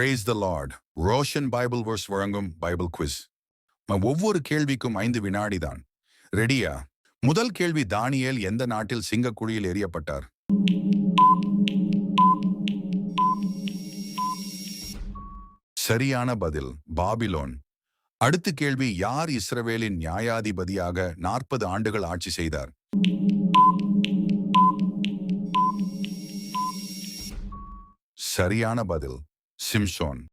Praise the lord Roshan Bible verse வழங்கும் Bible quiz ஒவ்வொரு கேள்விக்கும் ஐந்து வினாடிதான் ரெடியா முதல் கேள்வி தானியல் எந்த நாட்டில் சிங்கக்குழியில் எறியப்பட்டார்? சரியான பதில் பாபிலோன். அடுத்த கேள்வி யார் இஸ்ரவேலின் நியாயாதிபதியாக நாற்பது ஆண்டுகள் ஆட்சி செய்தார்? சரியான பதில் சிம்சோன்.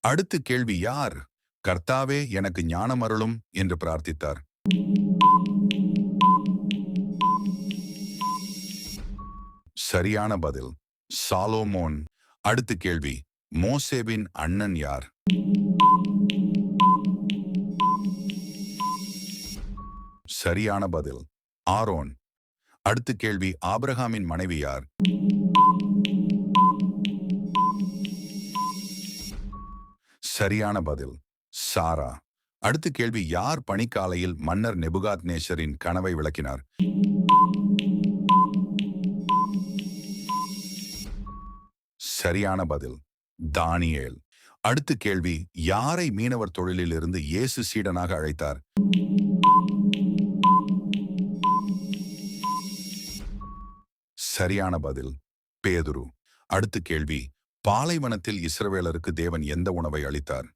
அடுத்து கேள்வி யார்? கர்த்தாவே எனக்கு ஞானம் அருளும் என்று பிரார்த்தித்தார். சரியான பதில். சாலோமோன். அடுத்து கேள்வி. மோசேவின் அண்ணன் யார்? சரியான பதில். ஆரோன். அடுத்து கேள்வி. ஆபிரகாமின் மனைவி யார்? சரியான பதில். சாரா அடுத்த கேள்வி யார் பணிக்காலையில் மன்னர் நெபுகாத் நேசரின் கனவை விளக்கினார்? சரியான பதில் தானியேல். அடுத்த கேள்வி யாரை மீனவர் தொழிலில் இருந்து இயேசு சீடனாக அழைத்தார்? சரியான பதில் பேதுரு. அடுத்த கேள்வி பாலைவனத்தில் இஸ்ரவேலருக்கு தேவன் எந்த உணவை அளித்தார்?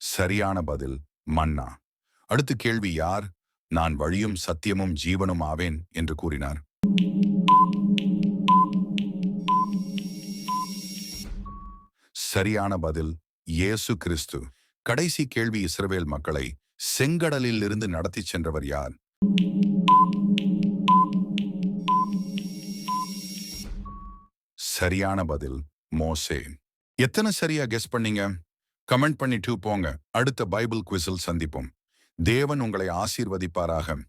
சரியான பதில் மன்னா. அடுத்த கேள்வி யார்? நான் வழியும் சத்தியமும் ஜீவனும் ஆவேன் என்று கூறினார். சரியான பதில் இயேசு கிறிஸ்து. கடைசி கேள்வி இஸ்ரவேல் மக்களை செங்கடலில் இருந்து நடத்திச் சென்றவர் யார்? சரியான பதில் மோசே. எத்தனை சரியா கெஸ் பண்ணீங்க? கமெண்ட் பண்ணிட்டு போங்க. அடுத்த பைபிள் குவிசில் சந்திப்போம். தேவன் உங்களை ஆசீர்வதிப்பாராக.